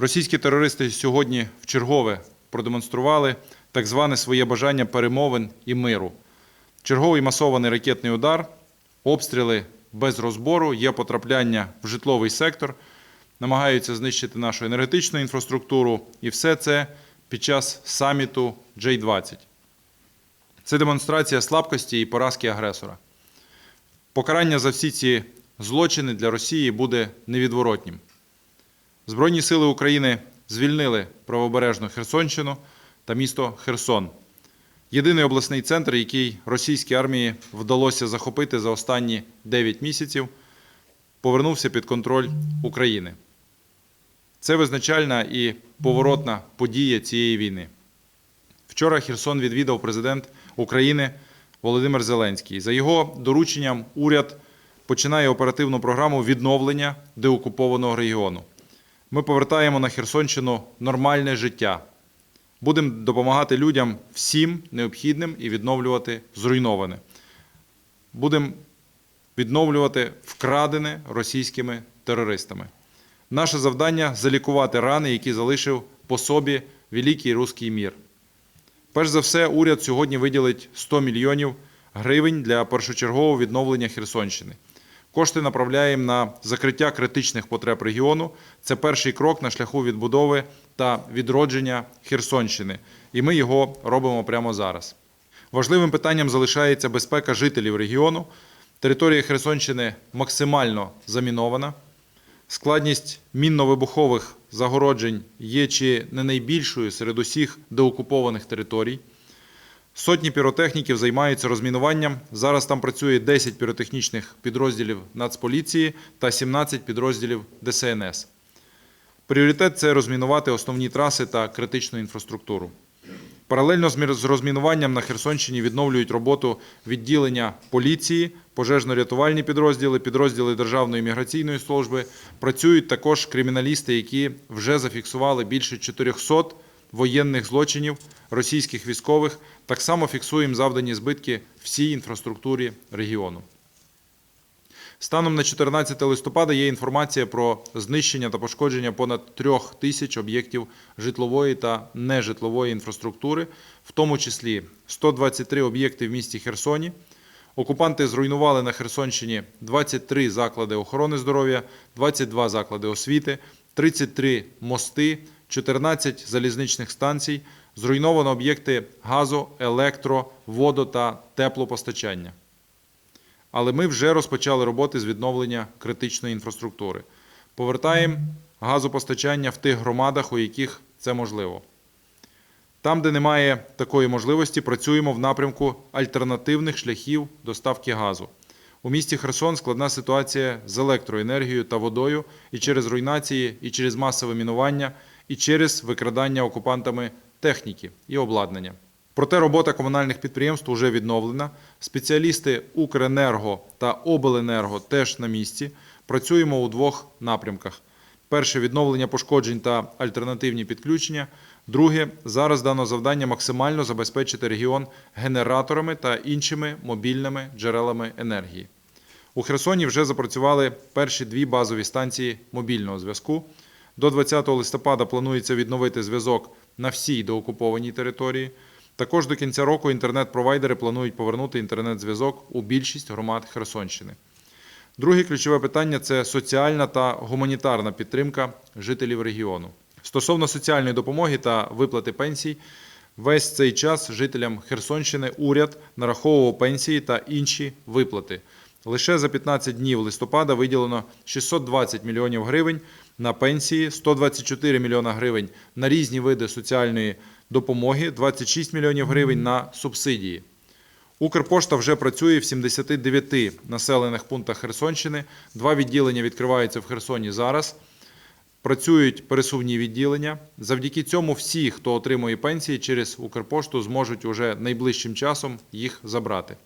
Російські терористи сьогодні вчергове продемонстрували так зване своє бажання перемовин і миру. Черговий масований ракетний удар, обстріли без розбору, є потрапляння в житловий сектор, намагаються знищити нашу енергетичну інфраструктуру, і все це під час саміту J20. Це демонстрація слабкості і поразки агресора. Покарання за всі ці злочини для Росії буде невідворотнім. Збройні сили України звільнили правобережну Херсонщину та місто Херсон. Єдиний обласний центр, який російській армії вдалося захопити за останні 9 місяців, повернувся під контроль України. Це визначальна і поворотна подія цієї війни. Вчора Херсон відвідав президент України Володимир Зеленський. За його дорученням уряд починає оперативну програму відновлення деокупованого регіону. Ми повертаємо на Херсонщину нормальне життя. Будемо допомагати людям всім необхідним і відновлювати зруйноване. Будемо відновлювати вкрадене російськими терористами. Наше завдання залікувати рани, які залишив по собі великий руський мір. Перш за все, уряд сьогодні виділить 100 мільйонів гривень для першочергового відновлення Херсонщини. Кошти направляємо на закриття критичних потреб регіону. Це перший крок на шляху відбудови та відродження Херсонщини. І ми його робимо прямо зараз. Важливим питанням залишається безпека жителів регіону. Територія Херсонщини максимально замінована. Складність мінно-вибухових загороджень є чи не найбільшою серед усіх деокупованих територій. Сотні піротехніків займаються розмінуванням. Зараз там працює 10 піротехнічних підрозділів Нацполіції та 17 підрозділів ДСНС. Пріоритет це розмінувати основні траси та критичну інфраструктуру. Паралельно з розмінуванням на Херсонщині відновлюють роботу відділення поліції, пожежно-рятувальні підрозділи, підрозділи Державної міграційної служби. Працюють також криміналісти, які вже зафіксували більше 400 воєнних злочинів російських військових. Так само фіксуємо завдані збитки всій інфраструктурі регіону. Станом на 14 листопада є інформація про знищення та пошкодження понад трьох тисяч об'єктів житлової та нежитлової інфраструктури, в тому числі 123 об'єкти в місті Херсоні. Окупанти зруйнували на Херсонщині 23 заклади охорони здоров'я, 22 заклади освіти, 33 мости, 14 залізничних станцій, зруйновано об'єкти газу, електро, водо та теплопостачання. Але ми вже розпочали роботи з відновлення критичної інфраструктури. Повертаємо газопостачання в тих громадах, у яких це можливо. Там, де немає такої можливості, працюємо в напрямку альтернативних шляхів доставки газу. У місті Херсон складна ситуація з електроенергією та водою і через руйнації, і через масове мінування, і через викрадання окупантами техніки і обладнання. Проте робота комунальних підприємств вже відновлена. Спеціалісти Укренерго та Обленерго теж на місці. Працюємо у двох напрямках: перше відновлення пошкоджень та альтернативні підключення. Друге, зараз дано завдання максимально забезпечити регіон генераторами та іншими мобільними джерелами енергії. У Херсоні вже запрацювали перші дві базові станції мобільного зв'язку. До 20 листопада планується відновити зв'язок на всій доокупованій території. Також до кінця року інтернет-провайдери планують повернути інтернет-зв'язок у більшість громад Херсонщини. Друге ключове питання це соціальна та гуманітарна підтримка жителів регіону. Стосовно соціальної допомоги та виплати пенсій, весь цей час жителям Херсонщини уряд нараховував пенсії та інші виплати. Лише за 15 днів листопада виділено 620 мільйонів гривень на пенсії, 124 мільйона гривень на різні види соціальної допомоги, 26 мільйонів гривень на субсидії. Укрпошта вже працює в 79 населених пунктах Херсонщини. Два відділення відкриваються в Херсоні зараз. Працюють пересувні відділення. Завдяки цьому всі, хто отримує пенсії через Укрпошту, зможуть уже найближчим часом їх забрати.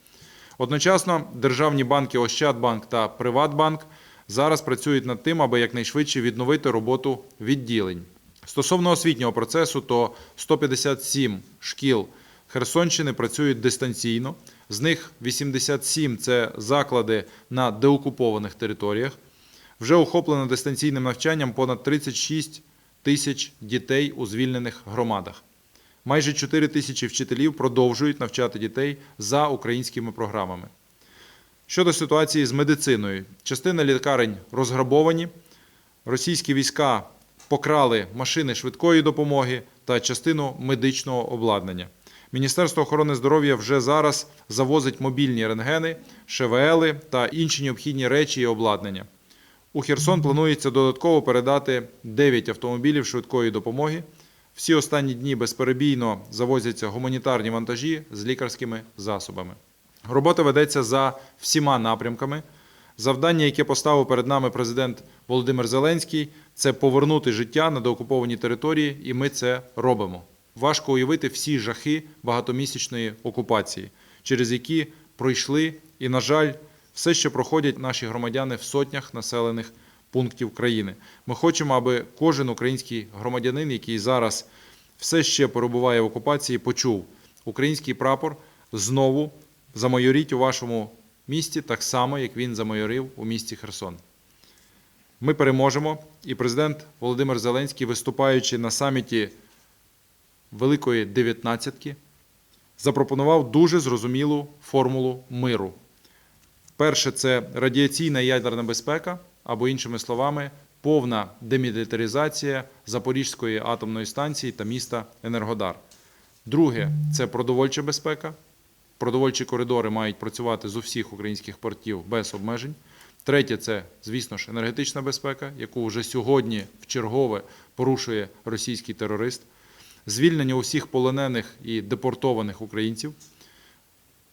Одночасно державні банки Ощадбанк та Приватбанк зараз працюють над тим, аби якнайшвидше відновити роботу відділень. Стосовно освітнього процесу, то 157 шкіл Херсонщини працюють дистанційно. З них 87 – це заклади на деокупованих територіях. Вже охоплено дистанційним навчанням понад 36 тисяч дітей у звільнених громадах. Майже 4 тисячі вчителів продовжують навчати дітей за українськими програмами. Щодо ситуації з медициною, частина лікарень розграбовані, російські війська покрали машини швидкої допомоги та частину медичного обладнання. Міністерство охорони здоров'я вже зараз завозить мобільні рентгени, ШВЛи та інші необхідні речі і обладнання. У Херсон планується додатково передати 9 автомобілів швидкої допомоги. Всі останні дні безперебійно завозяться гуманітарні вантажі з лікарськими засобами. Робота ведеться за всіма напрямками. Завдання, яке поставив перед нами президент Володимир Зеленський, це повернути життя на деокуповані території, і ми це робимо. Важко уявити всі жахи багатомісячної окупації, через які пройшли і, на жаль, все ще проходять наші громадяни в сотнях населених пунктів країни. Ми хочемо, аби кожен український громадянин, який зараз все ще перебуває в окупації, почув український прапор знову замайоріть у вашому місті так само, як він замайорив у місті Херсон. Ми переможемо, і президент Володимир Зеленський, виступаючи на саміті Великої Дев'ятнадцятки, запропонував дуже зрозумілу формулу миру. Перше це радіаційна і ядерна безпека, або іншими словами, повна демілітаризація Запорізької атомної станції та міста Енергодар. Друге це продовольча безпека. Продовольчі коридори мають працювати з усіх українських портів без обмежень. Третє це, звісно ж, енергетична безпека, яку вже сьогодні в чергове порушує російський терорист. Звільнення усіх полонених і депортованих українців,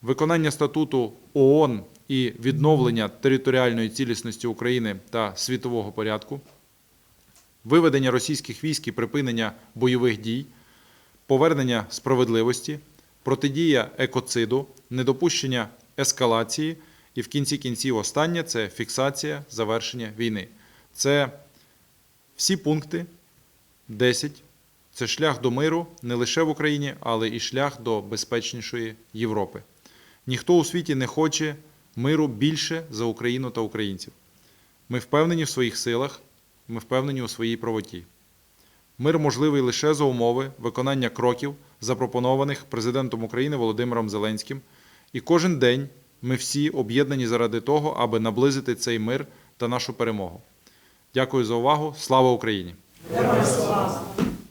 виконання статуту ООН і відновлення територіальної цілісності України та світового порядку, виведення російських військ і припинення бойових дій, повернення справедливості, протидія екоциду, недопущення ескалації і в кінці кінців останнє це фіксація завершення війни. Це всі пункти 10. Це шлях до миру не лише в Україні, але і шлях до безпечнішої Європи. Ніхто у світі не хоче миру більше за Україну та українців. Ми впевнені в своїх силах, ми впевнені у своїй правоті. Мир можливий лише за умови виконання кроків, запропонованих президентом України Володимиром Зеленським. І кожен день ми всі об'єднані заради того, аби наблизити цей мир та нашу перемогу. Дякую за увагу. Слава Україні! Слава!